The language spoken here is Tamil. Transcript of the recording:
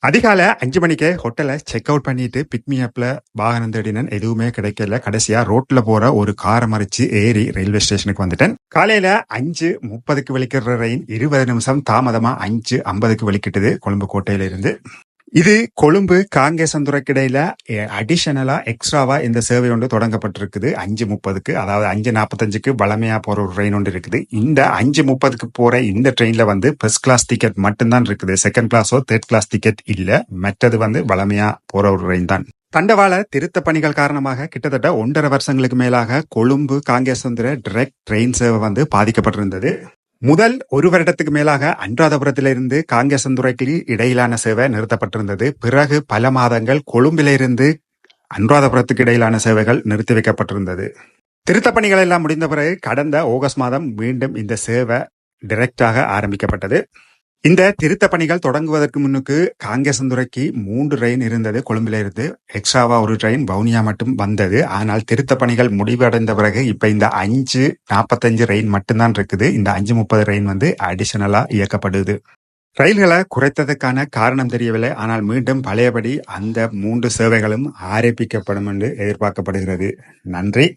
அதிகாலை அஞ்சு மணிக்கு ஹோட்டலை செக் அவுட் பண்ணிட்டு பிக்மி ஆப்ல வாகனம் தேடினேன். எதுவுமே கிடைக்கல. கடைசியா ரோட்ல போற ஒரு காரை மறிச்சு ஏறி ரயில்வே ஸ்டேஷனுக்கு வந்துட்டேன். காலையில அஞ்சு முப்பதுக்கு வெளிக்கிற ரயின் இருபது நிமிஷம் தாமதமா அஞ்சு ஐம்பதுக்கு வெளிக்கிட்டது. கொழும்பு கோட்டையில இருந்து இது கொழும்பு காங்கேசந்துறைக்கு இடையில அடிஷனலா எக்ஸ்ட்ராவா இந்த சேவை ஒன்று தொடங்கப்பட்டிருக்குது. அஞ்சு முப்பதுக்கு அதாவது அஞ்சு நாற்பத்தஞ்சுக்கு வளமையா போற ஒரு ட்ரெயின் ஒன்று இருக்குது. இந்த அஞ்சு முப்பதுக்கு போற இந்த ட்ரெயின்ல வந்து ஃபர்ஸ்ட் கிளாஸ் டிக்கெட் மட்டும்தான் இருக்குது. செகண்ட் கிளாஸோ தேர்ட் கிளாஸ் டிக்கெட் இல்ல. மற்றது வந்து வளமையா போற ஒரு ட்ரெயின் தான். தண்டவாள திருத்த பணிகள் காரணமாக கிட்டத்தட்ட ஒன்றரை வருஷங்களுக்கு மேலாக கொழும்பு காங்கேசந்திர டிரெக்ட் ட்ரெயின் சேவை வந்து பாதிக்கப்பட்டிருந்தது. முதல் ஒரு வருடத்துக்கு மேலாக அன்றாதபுரத்திலிருந்து காங்கேசந்துறைக்கு இடையிலான சேவை நிறுத்தப்பட்டிருந்தது. பிறகு பல மாதங்கள் கொழும்பிலிருந்து அனுராதபுரத்துக்கு இடையிலான சேவைகள் நிறுத்தி வைக்கப்பட்டிருந்தது. திருத்தப்பணிகள் எல்லாம் முடிந்த பிறகு கடந்த ஆகஸ்ட் மாதம் மீண்டும் இந்த சேவை டிரெக்டாக ஆரம்பிக்கப்பட்டது. இந்த திருத்த பணிகள் தொடங்குவதற்கு முன்னுக்கு காங்கேசந்துறைக்கு மூன்று ட்ரெயின் இருந்தது. கொழும்புல இருந்து எக்ஸ்ட்ராவா ஒரு ட்ரெயின் வவுனியா மட்டும் வந்தது. ஆனால் திருத்த பணிகள் முடிவடைந்த பிறகு இப்ப இந்த அஞ்சு நாற்பத்தஞ்சு ரெயின் மட்டும்தான் இருக்குது. இந்த அஞ்சு முப்பது ரெயின் வந்து அடிஷனலா இயக்கப்படுது. ரயில்களை குறைத்ததுக்கான காரணம் தெரியவில்லை. ஆனால் மீண்டும் பழையபடி அந்த மூன்று சேவைகளும் ஆரம்பிக்கப்படும் என்று எதிர்பார்க்கப்படுகிறது. நன்றி.